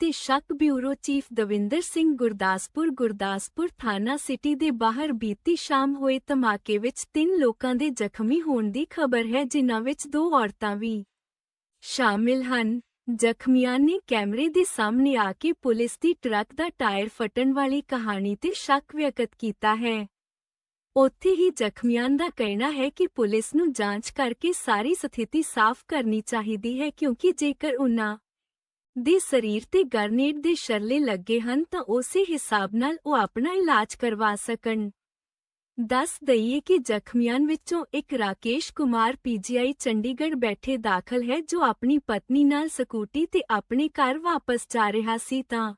ਤੇ ਸ਼ੱਕ bureau chief Davinder Singh Gurdaspur Gurdaspur ਥਾਣਾ ਸਿਟੀ ਦੇ ਬਾਹਰ ਬੀਤੀ ਸ਼ਾਮ ਹੋਏ ਧਮਾਕੇ ਵਿੱਚ ਤਿੰਨ ਲੋਕਾਂ ਦੇ ਜ਼ਖਮੀ ਹੋਣ ਦੀ ਖਬਰ ਹੈ, ਜਿਨ੍ਹਾਂ ਵਿੱਚ ਦੋ ਔਰਤਾਂ ਵੀ ਸ਼ਾਮਿਲ ਹਨ। ਜ਼ਖਮੀਆਂ ਨੇ ਕੈਮਰੇ ਦੇ ਸਾਹਮਣੇ ਆ ਕੇ ਪੁਲਿਸ ਦੀ ਟਰੱਕ ਦਾ ਟਾਇਰ ਫਟਣ ਵਾਲੀ ਕਹਾਣੀ ਤੇ ਸ਼ੱਕ ਵਿਅਕਤ ਕੀਤਾ ਹੈ। ਉੱਥੇ ਹੀ ਜ਼ਖਮੀਆਂ ਦਾ ਕਹਿਣਾ ਹੈ ਕਿ ਪੁਲਿਸ ਨੂੰ ਜਾਂਚ ਕਰਕੇ ਸਾਰੀ ਸਥਿਤੀ ਸਾਫ਼ ਕਰਨੀ ਚਾਹੀਦੀ ਹੈ, ਕਿਉਂਕਿ ਜੇਕਰ ਉਨ੍ਹਾਂ ਦੇ ਸਰੀਰ ਤੇ ਗਰਨੇਡ ਦੇ ਸ਼ਰਲੇ ਲੱਗੇ ਹਨ ਤਾਂ ਉਸੇ ਹਿਸਾਬ ਨਾਲ ਉਹ ਆਪਣਾ ਇਲਾਜ ਕਰਵਾ ਸਕਣ। ਦੱਸ ਦਈਏ ਕਿ ਜ਼ਖਮੀਆਂ ਵਿੱਚੋਂ ਇੱਕ ਰਾਕੇਸ਼ ਕੁਮਾਰ ਪੀਜੀਆਈ ਚੰਡੀਗੜ੍ਹ ਬੈਠੇ ਦਾਖਲ ਹੈ ਜੋ ਆਪਣੀ ਪਤਨੀ ਨਾਲ ਸਕੂਟੀ ਤੇ ਆਪਣੇ ਘਰ ਵਾਪਸ ਜਾ ਰਿਹਾ ਸੀ ਤਾਂ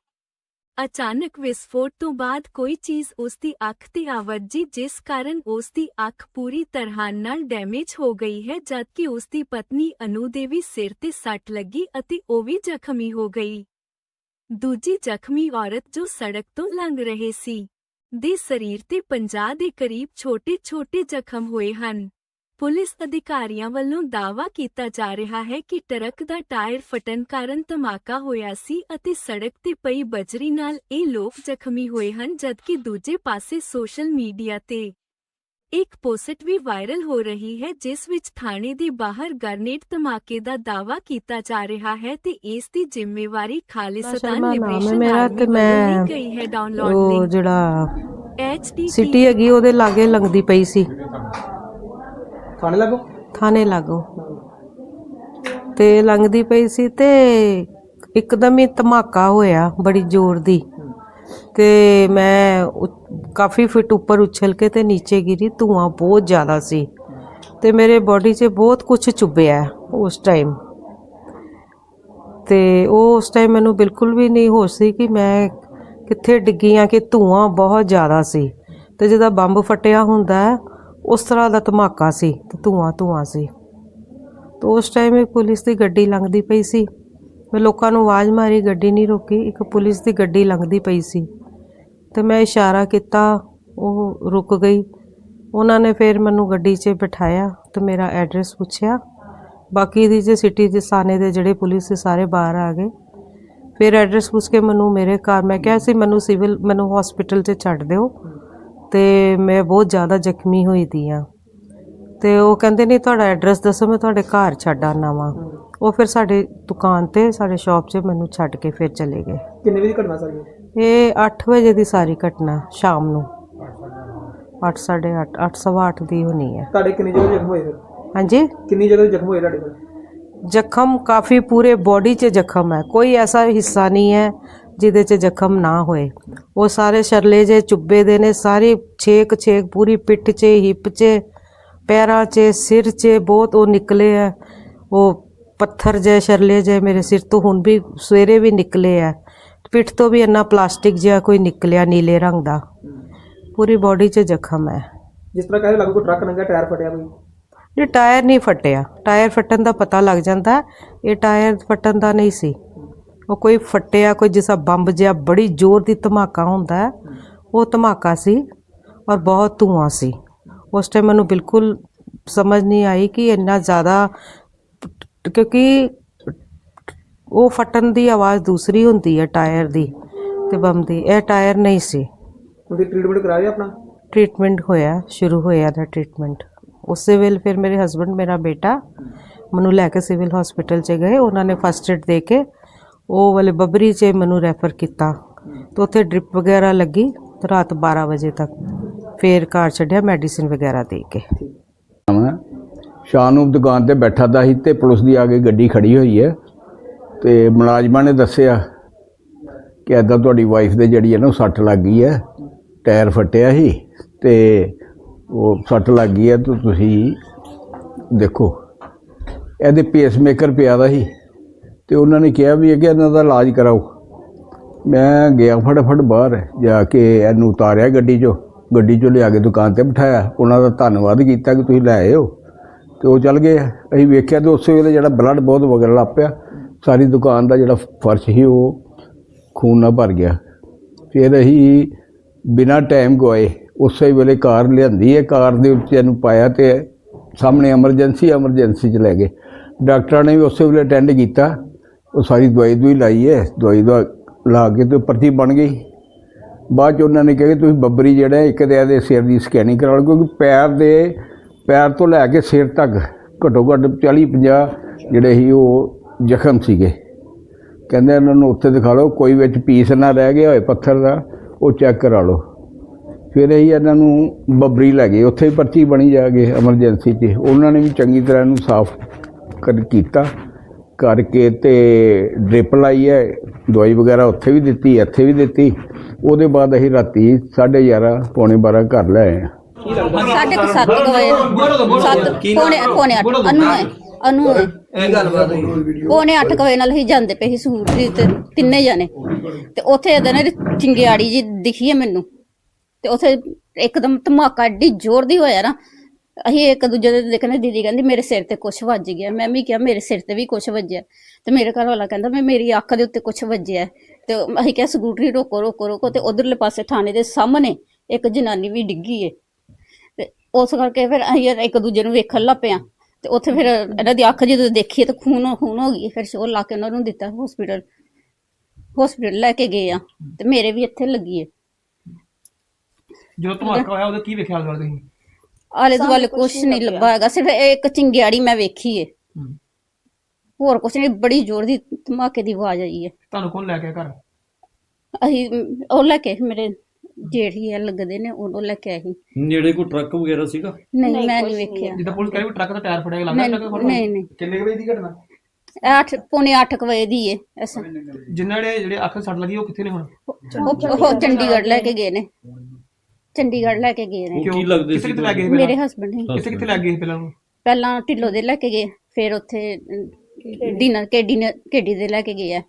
ਅਚਾਨਕ ਵਿਸਫੋਟ ਤੋਂ ਬਾਅਦ ਕੋਈ ਚੀਜ਼ ਉਸ ਦੀ ਅੱਖ ਤੇ ਆ ਜਿਸ ਕਾਰਨ ਉਸ ਦੀ ਅੱਖ ਪੂਰੀ ਤਰ੍ਹਾਂ ਨਾਲ ਡੈਮੇਜ ਹੋ ਗਈ ਹੈ, ਜਦਕਿ ਉਸ ਦੀ ਪਤਨੀ ਅਨੂ ਦੇਵੀ ਸਿਰ ਤੇ ਸੱਟ ਲੱਗੀ ਅਤੇ ਉਹ ਵੀ ਜ਼ਖਮੀ ਹੋ ਗਈ। ਦੂਜੀ ਜ਼ਖਮੀ ਔਰਤ ਜੋ ਸੜਕ ਤੋਂ ਲੰਘ ਰਹੇ ਸੀ, ਦੇ ਸਰੀਰ ਤੇ 50 ਦੇ ਕਰੀਬ ਛੋਟੇ-ਛੋਟੇ ਜ਼ਖਮ ਹੋਏ ਹਨ। ਪੁਲਿਸ ਅਧਿਕਾਰੀਆਂ ਵੱਲੋਂ ਦਾਅਵਾ ਕੀਤਾ ਜਾ ਰਿਹਾ ਹੈ ਕਿ ਟਰੱਕ ਦਾ ਟਾਇਰ ਫਟਣ ਕਾਰਨ ਧਮਾਕਾ ਹੋਇਆ ਸੀ ਅਤੇ ਸੜਕ ਤੇ ਪਈ ਬਜਰੀ ਨਾਲ ਇਹ ਲੋਕ ਜ਼ਖਮੀ ਹੋਏ ਹਨ ਜਦਕਿ ਦੂਜੇ ਪਾਸੇ ਸੋਸ਼ਲ ਮੀਡੀਆ ਤੇ ਇੱਕ ਪੋਸਟ ਵੀ ਵਾਇਰਲ ਹੋ ਰਹੀ ਹੈ ਜਿਸ ਵਿੱਚ ਥਾਣੇ ਦੇ ਬਾਹਰ ਗਰਨੇਡ ਧਮਾਕੇ ਦਾ ਦਾਅਵਾ ਕੀਤਾ ਜਾ ਰਿਹਾ ਹੈ ਤੇ ਇਸ ਦੀ ਜ਼ਿੰਮੇਵਾਰੀ ਖਾਲਿਸਤਾਨ ਲਿਬਰੇਸ਼ਨ ਆਰਮੀ ਵੱਲੋਂ ਗਈ ਹੈ ਡਾਊਨਲੋਡ ਉਹ ਲਿੰਕ ਜਿਹੜਾ HD ਸਿਟੀ ਹੈਗੀ ਉਹਦੇ ਲਾਗੇ ਲੰਗਦੀ ਪਈ ਸੀ। ਥਾਣੇ ਲੱਗੋ? ਥਾਣੇ ਲਾਗੋ। ਤੇ ਲੰਘਦੀ ਪਈ ਸੀ ਤੇ ਇੱਕਦਮ ਹੀ ਧਮਾਕਾ ਹੋਇਆ ਬੜੀ ਜ਼ੋਰ ਦੀ। ਤੇ ਮੈਂ ਉ- ਕਾਫੀ ਫਿਟ ਉੱਪਰ ਉਛਲ ਕੇ ਤੇ ਨੀਚੇ ਗਿਰੀ, ਧੂਆਂ ਬਹੁਤ ਜ਼ਿਆਦਾ ਸੀ। ਤੇ ਮੇਰੇ ਬਾਡੀ 'ਚ ਬਹੁਤ ਕੁਝ ਚੁੱਭਿਆ ਉਸ ਟਾਈਮ ਤੇ ਉਹ ਉਸ ਟਾਈਮ ਮੈਨੂੰ ਬਿਲਕੁਲ ਵੀ ਨਹੀਂ ਹੋਸ਼ ਸੀ ਕਿ ਮੈਂ ਕਿੱਥੇ ਡਿੱਗੀ ਆ ਕਿ ਧੂਆਂ ਬਹੁਤ ਜ਼ਿਆਦਾ ਸੀ। ਤੇ ਜਿਹਦਾ ਬੰਬ ਫਟਿਆ ਹੁੰਦਾ ਹੈ ਉਸ ਤਰ੍ਹਾਂ ਦਾ ਧਮਾਕਾ ਸੀ, ਤੇ ਧੂਆਂ ਧੂਆਂ ਸੀ। ਤੇ ਉਸ ਟਾਈਮ ਇੱਕ ਪੁਲਿਸ ਦੀ ਗੱਡੀ ਲੰਘਦੀ ਪਈ ਸੀ। ਮੈਂ ਲੋਕਾਂ ਨੂੰ ਆਵਾਜ਼ ਮਾਰੀ, ਗੱਡੀ ਨਹੀਂ ਰੋਕੀ, ਇੱਕ ਪੁਲਿਸ ਦੀ ਗੱਡੀ ਲੰਘਦੀ ਪਈ ਸੀ। ਤੇ ਮੈਂ ਇਸ਼ਾਰਾ ਕੀਤਾ, ਉਹ ਰੁਕ ਗਈ। ਉਹਨਾਂ ਨੇ ਫਿਰ ਮੈਨੂੰ ਗੱਡੀ 'ਚ ਬਿਠਾਇਆ ਤੇ ਮੇਰਾ ਐਡਰੈਸ ਪੁੱਛਿਆ। ਬਾਕੀ ਦੀ ਜੇ ਸਿਟੀ ਦੇ ਸਾਨੇ ਦੇ ਜਿਹੜੇ ਪੁਲਿਸ ਦੇ ਸਾਰੇ ਬਾਹਰ ਆ ਗਏ। ਫਿਰ ਐਡਰੈਸ ਪੁੱਛ ਕੇ ਮੈਨੂੰ ਮੇਰੇ ਘਰ, ਮੈਂ ਕਿਹਾ ਸੀ, ਮੈਨੂੰ ਸਿਵਲ ਮੈਨੂੰ ਹਸਪੀਟਲ 'ਚ ਛੱਡ ਦਿਓ। ਤੇ ਮੈਂ ਬਹੁਤ ਜ਼ਿਆਦਾ ਜ਼ਖਮੀ ਹੋਈ ਦੀ ਆ। ਤੇ ਉਹ ਕਹਿੰਦੇ ਨਹੀਂ ਤੁਹਾਡਾ ਐਡਰੈਸ ਦੱਸੋ ਮੈਂ ਤੁਹਾਡੇ ਘਰ ਛੱਡ ਆਉਣਾ ਵਾਂ। ਉਹ ਫਿਰ ਸਾਡੇ ਦੁਕਾਨ ਤੇ ਸਾਡੇ ਸ਼ਾਪ 'ਚ ਮੈਨੂੰ ਛੱਡ ਕੇ ਫਿਰ ਚਲੇ ਗਏ। ਕਿੰਨੇ ਵਜੇ ਘਟਨਾ ਸਰ? ਇਹ ਇਹ 8 ਵਜੇ ਦੀ ਸਾਰੀ ਘਟਨਾ ਸ਼ਾਮ ਨੂੰ। 8 8:30 8 ਸਵਾ ਅੱਠ ਦੀ ਹੋਣੀ ਹੈ। ਤੁਹਾਡੇ ਕਿੰਨੀ ਜਗ੍ਹਾ ਜ਼ਖਮ ਹੋਏ ਫਿਰ ਹਾਂਜੀ? ਕਿੰਨੀ ਜਗ੍ਹਾ ਜ਼ਖਮ ਹੋਏ ਤੁਹਾਡੇ ਕੋਲ? ਜ਼ਖਮ ਕਾਫੀ ਪੂਰੇ ਬੋਡੀ 'ਚ ਜ਼ਖਮ ਹੈ। ਕੋਈ ਐਸਾ ਹਿੱਸਾ ਨਹੀਂ ਹੈ ਜਿਹਦੇ 'ਚ ਜ਼ਖਮ ਨਾ ਹੋਏ। ਉਹ ਸਾਰੇ ਸ਼ਰਲੇ ਜੇ ਚੁੱਬੇ ਦੇ ਨੇ ਸਾਰੇ ਛੇਕ ਛੇਕ ਪੂਰੀ ਪਿੱਠ 'ਚ ਹਿੱਪ 'ਚ ਪੈਰਾਂ 'ਚ ਸਿਰ 'ਚ ਬਹੁਤ ਉਹ ਨਿਕਲੇ ਹੈ ਉਹ ਪੱਥਰ ਜੇ ਸ਼ਰਲੇ ਜੇ ਮੇਰੇ ਸਿਰ ਤੋਂ ਹੁਣ ਵੀ ਸਵੇਰੇ ਵੀ ਨਿਕਲੇ ਹੈ ਪਿੱਠ ਤੋਂ ਵੀ ਇੰਨਾ ਪਲਾਸਟਿਕ ਜਿਹਾ ਕੋਈ ਨਿਕਲਿਆ ਨੀਲੇ ਰੰਗ ਦਾ। ਪੂਰੀ ਬੋਡੀ 'ਚ ਜ਼ਖਮ ਹੈ। ਜਿਸ ਤਰ੍ਹਾਂ ਕਹਿੰਦੇ ਲੱਗੋ ਟਰੱਕ ਲੰਘਿਆ ਟਾਇਰ ਫਟਿਆ ਕੋਈ? ਇਹ ਟਾਇਰ ਨਹੀਂ ਫਟਿਆ। ਟਾਇਰ ਫਟਣ ਦਾ ਪਤਾ ਲੱਗ ਜਾਂਦਾ। ਇਹ ਟਾਇਰ ਫਟਣ ਦਾ ਨਹੀਂ ਸੀ। ਉਹ ਕੋਈ ਫਟਿਆ ਕੋਈ ਜਿਸਾ ਬੰਬ ਜਿਹਾ ਬੜੀ ਜ਼ੋਰ ਦੀ ਧਮਾਕਾ ਹੁੰਦਾ ਉਹ ਧਮਾਕਾ ਸੀ ਔਰ ਬਹੁਤ ਧੂਆਂ ਸੀ। ਉਸ ਟਾਈਮ ਮੈਨੂੰ ਬਿਲਕੁਲ ਸਮਝ ਨਹੀਂ ਆਈ ਕਿ ਇੰਨਾ ਜ਼ਿਆਦਾ ਕਿਉਂਕਿ ਉਹ ਫਟਣ ਦੀ ਆਵਾਜ਼ ਦੂਸਰੀ ਹੁੰਦੀ ਹੈ ਟਾਇਰ ਦੀ ਤੇ ਬੰਬ ਦੀ ਇਹ ਟਾਇਰ ਨਹੀਂ ਸੀ। ਤੁਸੀਂ ਟ੍ਰੀਟਮੈਂਟ ਕਰਾਇਆ ਆਪਣਾ? ਟ੍ਰੀਟਮੈਂਟ ਹੋਇਆ ਸ਼ੁਰੂ ਹੋਇਆ ਦਾ ਟ੍ਰੀਟਮੈਂਟ ਉਸੇ ਵੇਲੇ ਫਿਰ ਮੇਰੇ ਹਸਬੰਡ ਮੇਰਾ ਬੇਟਾ ਮੈਨੂੰ ਲੈ ਕੇ ਸਿਵਲ ਹਸਪੀਟਲ 'ਚ ਗਏ ਉਹਨਾਂ ਨੇ ਫਸਟ ਏਡ ਦੇ ਕੇ ਉਹ ਵਾਲੇ ਬੱਬਰੀ 'ਚ ਮੈਨੂੰ ਰੈਫਰ ਕੀਤਾ। ਤੇ ਉੱਥੇ ਡ੍ਰਿਪ ਵਗੈਰਾ ਲੱਗੀ ਰਾਤ 12 ਵਜੇ ਤੱਕ। ਫਿਰ ਘਰ ਛੱਡਿਆ ਮੈਡੀਸਿਨ ਵਗੈਰਾ ਦੇ ਕੇ। ਮੈਂ ਸ਼ਾਮ ਨੂੰ ਦੁਕਾਨ ਤੇ ਬੈਠਾ ਦਾ ਸੀ ਤੇ ਪੁਲਿਸ ਦੀ ਆ ਕੇ ਗੱਡੀ ਖੜੀ ਹੋਈ ਹੈ। ਤੇ ਮੁਲਾਜ਼ਮਾਂ ਨੇ ਦੱਸਿਆ ਕਿ ਐਦਾਂ ਤੁਹਾਡੀ ਵਾਈਫ ਦੇ ਜਿਹੜੀ ਹੈ ਨਾ ਉਹ ਸੱਟ ਲੱਗ ਗਈ ਹੈ। ਟਾਇਰ ਫਟਿਆ ਸੀ ਤੇ ਉਹ ਸੱਟ ਲੱਗ ਗਈ ਹੈ ਤਾਂ ਤੁਸੀਂ ਦੇਖੋ। ਇਹਦੇ ਪੇਸਮੇਕਰ ਪਿਆ ਦਾ ਸੀ। ਤੇ ਉਹਨਾਂ ਨੇ ਕਿਹਾ ਵੀ ਅੱਗੇ ਇਹਨਾਂ ਦਾ ਇਲਾਜ ਕਰਾਓ। ਮੈਂ ਗਿਆ ਫਟਾਫਟ ਬਾਹਰ ਜਾ ਕੇ ਇਹਨੂੰ ਉਤਾਰਿਆ ਗੱਡੀ 'ਚੋਂ। ਗੱਡੀ 'ਚੋਂ ਲਿਆ ਕੇ ਦੁਕਾਨ ਤੇ ਬਿਠਾਇਆ। ਉਹਨਾਂ ਦਾ ਧੰਨਵਾਦ ਕੀਤਾ ਕਿ ਤੁਸੀਂ ਲੈ ਆਇਓ ਹੋ। ਤੇ ਉਹ ਚੱਲ ਗਏ। ਅਸੀਂ ਵੇਖਿਆ ਤੇ ਉਸੇ ਵੇਲੇ ਜਿਹੜਾ ਬਲੱਡ ਬਹੁਤ ਵਗਣ ਲੱਗ ਪਿਆ। ਸਾਰੀ ਦੁਕਾਨ ਦਾ ਜਿਹੜਾ ਫਰਸ਼ ਸੀ, ਉਹ ਖੂਨ ਨਾਲ ਭਰ ਗਿਆ। ਫਿਰ ਅਸੀਂ ਬਿਨਾਂ ਟਾਈਮ ਗਵਾਏ। ਉਸੇ ਵੇਲੇ ਕਾਰ ਲਿਆਂਦੀ ਹੈ। ਕਾਰ ਦੇ ਉੱਤੇ ਇਹਨੂੰ ਪਾਇਆ ਤੇ ਸਾਹਮਣੇ ਐਮਰਜੈਂਸੀ ਐਮਰਜੈਂਸੀ 'ਚ ਲੈ ਗਏ। ਡਾਕਟਰਾਂ ਨੇ ਵੀ ਉਸੇ ਵੇਲੇ ਅਟੈਂਡ ਕੀਤਾ। ਉਹ ਸਾਰੀ ਦਵਾਈ ਦਵਾਈ ਲਾਈ ਹੈ ਦਵਾਈ ਦਾ ਲਾ ਕੇ ਤੇ ਪਰਚੀ ਬਣ ਗਈ। ਬਾਅਦ ਚ ਉਹਨਾਂ ਨੇ ਕਿਹਾ ਕਿ ਤੁਸੀਂ ਬੱਬਰੀ ਜਿਹੜਾ ਇੱਕ ਤੇ ਇਹਦੇ ਸਿਰ ਦੀ ਸਕੈਨਿੰਗ ਕਰਾ ਲਓ, ਕਿਉਂਕਿ ਪੈਰ ਦੇ, ਪੈਰ ਤੋਂ ਲੈ ਕੇ ਸਿਰ ਤੱਕ ਘੱਟੋ ਘੱਟ 40 50 ਜਿਹੜੇ ਸੀ ਉਹ ਜ਼ਖਮ ਸੀਗੇ। ਕਹਿੰਦੇ ਇਹਨਾਂ ਨੂੰ ਉੱਥੇ ਦਿਖਾ ਲਓ, ਕੋਈ ਵਿੱਚ ਪੀਸ ਨਾ ਰਹਿ ਗਿਆ ਹੋਏ ਪੱਥਰ ਦਾ, ਉਹ ਚੈੱਕ ਕਰਾ ਲਓ। ਫਿਰ ਅਸੀਂ ਇਹਨਾਂ ਨੂੰ ਬੱਬਰੀ ਲੈ ਗਏ। ਉੱਥੇ ਹੀ ਪਰਚੀ ਬਣੀ ਜਾ ਗਈ ਐਮਰਜੈਂਸੀ 'ਚ ਉਹਨਾਂ ਨੇ ਵੀ ਚੰਗੀ ਤਰ੍ਹਾਂ ਇਹਨੂੰ ਸਾਫ਼ ਕਰ, ਕੀਤਾ। ਕਰਕੇ ਤੇ ਡ੍ਰਿਪ ਲਾਈ ਹੈ, ਦਵਾਈ ਵਗੈਰਾ ਉੱਥੇ ਵੀ ਦਿੱਤੀ, ਇੱਥੇ ਵੀ ਦਿੱਤੀ। ਉਹਦੇ ਬਾਅਦ ਅਸੀਂ ਰਾਤੀ 11:30 ਪੌਣੇ 12 ਘਰ ਲੈ ਆਏ ਹਾਂ। ਸਾਢੇ ਸੱਤ ਕੁ ਵਜੇ। ਸੱਤ, ਪੌਣੇ ਪੌਣੇ ਅੱਠ, ਅਨੂ ਹੈ ਅਨੂ ਹੈ। ਇਹ ਗੱਲਬਾਤ ਹੋਈ ਪੌਣੇ ਅੱਠ ਕੁ ਵਜੇ ਨਾਲ ਹੀ ਜਾਂਦੇ ਪਏ ਸੀ ਸੂਟਰੀ ਤੇ ਤਿੰਨੇ ਜਾਣੇ। ਤੇ ਉੱਥੇ ਇਹਦੇ ਨੇ ਚਿੰਗਿਆੜੀ ਜੀ ਦਿਖੀ ਹੈ ਮੈਨੂੰ। ਤੇ ਉੱਥੇ ਇੱਕਦਮ ਧਮਾਕਾ ਏਡੀ ਜ਼ੋਰ ਦੀ ਹੋਇਆ ਨਾ ਅਸੀਂ ਇੱਕ ਦੂਜੇ ਦੇ ਦੇਖਣੇ ਦੀਦੀ ਕਹਿੰਦੀ, ਮੇਰੇ ਸਿਰ ਤੇ ਕੁਛ ਵੱਜ ਗਿਆ। ਮੈਂ ਵੀ ਕਿਹਾ, ਮੇਰੇ ਸਿਰ ਤੇ ਵੀ ਕੁਛ ਵੱਜਿਆ। ਤੇ ਮੇਰੇ ਘਰ ਵਾਲਾ ਕਹਿੰਦਾ, ਮੈਂ, ਮੇਰੀ ਅੱਖ ਦੇ ਉੱਤੇ ਕੁਛ ਵੱਜਿਆ ਤੇ ਅਸੀਂ ਕਿਹਾ, ਸਕੂਟਰੀ ਰੋਕੋ ਰੋਕੋ ਰੋਕੋ। ਤੇ ਉਧਰਲੇ ਪਾਸੇ ਥਾਣੇ ਦੇ ਸਾਹਮਣੇ ਇੱਕ ਜਨਾਨੀ ਵੀ ਡਿੱਗੀ ਏ। ਤੇ ਉਸ ਕਰਕੇ ਫਿਰ ਅਸੀਂ ਇੱਕ ਦੂਜੇ ਨੂੰ ਵੇਖਣ ਲੱਗ ਪਿਆ ਤੇ ਉੱਥੇ ਫਿਰ ਇਹਨਾਂ ਦੀ ਅੱਖ ਜਦੋਂ ਦੇਖੀ ਤੇ ਖੂਨ ਖੂਨ ਹੋ ਗਈ। ਫਿਰ ਸ਼ੋਰ ਲਾ ਕੇ ਉਹਨਾਂ ਨੂੰ ਦਿੱਤਾ ਹਸਪੀਟਲ ਹਸਪੀਟਲ ਲੈ ਕੇ ਗਏ ਆ ਤੇ ਮੇਰੇ ਵੀ ਇੱਥੇ ਲੱਗੀ ਏ। ਜਦੋਂ ਧਮਾਕਾ ਹੋਇਆ ਉਹਦੇ ਕੀ ਵੇਖਿਆ ਤੁਸੀਂ? ਆਲੇ ਦੁਆਲੇ ਕੁਛ ਨਹੀਂ ਲੱਭਾ ਹੈਗਾ ਸਿਰਫ ਇੱਕ ਚਿੰਗਿਆੜੀ ਮੈਂ ਵੇਖੀ ਏ। ਹੂੰ। ਹੋਰ ਕੁਛ ਨਹੀਂ ਬੜੀ ਜ਼ੋਰ ਦੀ ਧਮਾਕੇ ਦੀ ਆਵਾਜ਼ ਆਈ ਏ। ਤੁਹਾਨੂੰ ਕੌਣ ਲੈ ਕੇ ਆਇਆ ਘਰ? ਅਸੀਂ ਅਮ, ਉਹ ਲੈ ਕੇ ਆਏ ਸੀ ਮੇਰੇ ਜੇਠੀ ਆ ਲੱਗਦੇ ਨੇ ਉਹ ਲੈ ਕੇ ਆਏ ਸੀ। ਨੇੜੇ ਕੋਈ ਟਰੱਕ ਵਗੈਰਾ ਸੀਗਾ? ਨਹੀਂ ਮੈਂ ਨਹੀਂ ਵੇਖਿਆ। ਜਿੱਦਾਂ ਪੁਲਿਸ ਕਹਿੰਦੀ ਟਰੱਕ ਦਾ ਟਾਇਰ ਫੜਿਆ ਲੱਗਦਾ ਨਹੀਂ ਟਰੱਕ ਫੜਿਆ ਨਹੀਂ ਨਹੀਂ। ਕਿੰਨੇ ਕੁ ਵਜੇ ਦੀ ਘਟਨਾ? ਇਹ ਅੱਠ ਪੌਣੇ ਅੱਠ ਕੁ ਵਜੇ ਦੀ ਏ ਐਸਾ ਜਿਨ੍ਹਾਂ ਦੇ ਜਿਹੜੇ ਅੱਖ ਸੱਟ ਲੱਗੀ ਉਹ ਕਿੱਥੇ ਨੇ ਹੁਣ? ਉਹ ਉਹ ਚੰਡੀਗੜ੍ਹ ਲੈ ਕੇ ਗਏ ਨੇ। ਚੰਡੀਗੜ੍ਹ ਲੈ ਕੇ ਗਏ ਨੇ। ਉਹ ਕੀ ਲੱਗਦੇ ਕਿੱਥੇ ਸੀ ਕਿੱਥੇ ਲੈ ਗਏ ਮੇਰੇ ਪਹਿਲਾਂ ਹਸਬੰਡ ਨੇ। ਕਿੱਥੇ ਕਿੱਥੇ ਲੈ ਗਏ ਸੀ ਪਹਿਲਾਂ? ਪਹਿਲਾਂ ਢਿੱਲੋ ਦੇ ਲੈ ਕੇ ਗਏ ਫਿਰ ਉੱਥੇ ਡਿਨਰ ਕੇਡੀ ਨੇ ਕੇਡੀ ਦੇ ਲੈ ਕੇ ਗਏ ਆ।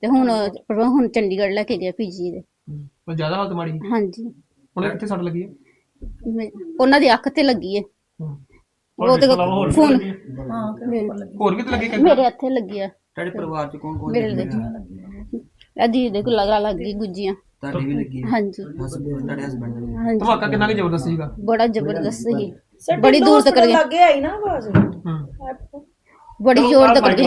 ਤੇ ਹੁਣ ਹੁਣ ਚੰਡੀਗੜ੍ਹ ਲੈ ਕੇ ਗਏ ਪੀਜੀ ਦੇ। ਪਰ ਜ਼ਿਆਦਾ ਹਾਲਤ ਮਾੜੀ। ਹਾਂਜੀ। ਉਹਨੇ ਕਿੱਥੇ ਸੱਟ ਲੱਗੀ ਹੈ ਮੈਂ- ਉਹਨਾਂ ਦੀ ਅੱਖ ਤੇ ਲੱਗੀ ਏ ਹੂੰ। ਉਹ ਤੇ ਫੋਨ ਹੋਰ ਕਿਤੇ ਲੱਗੀ ਕਿ ਮੇਰੇ ਇੱਥੇ ਲੱਗੀ? ਆ। ਤੁਹਾਡੇ ਪਰਿਵਾਰ ਚ ਕੌਣ ਕੌਣ ਮੇਰੇ ਲੱਗੀ ਅਦੀ ਦੇ ਕੋਲ ਲਗਾ ਲੱਗ ਗਈ ਗੁੱਜੀਆਂ। ਤੁਹਾਡੇ ਵੀ ਲੱਗੀ ਹਾਂਜੀ। ਹਸਬੰਡ ਤੁਹਾਡੇ ਹਸਬੰਡ ਨੇ ਹਾਂਜੀ। ਧਮਾਕਾ ਕਿੰਨਾ ਕੁ ਜ਼ਬਰਦਸਤ ਸੀਗਾ? ਬੜਾ ਜ਼ਬਰਦਸਤ ਸੀ। ਬੜੀ ਦੂਰ ਤੱਕ ਲੱਗੇ ਆਈ ਨਾ ਆਵਾਜ਼। ਹੂੰ। ਬੜੀ ਜ਼ੋਰ ਤੱਕ ਗਏ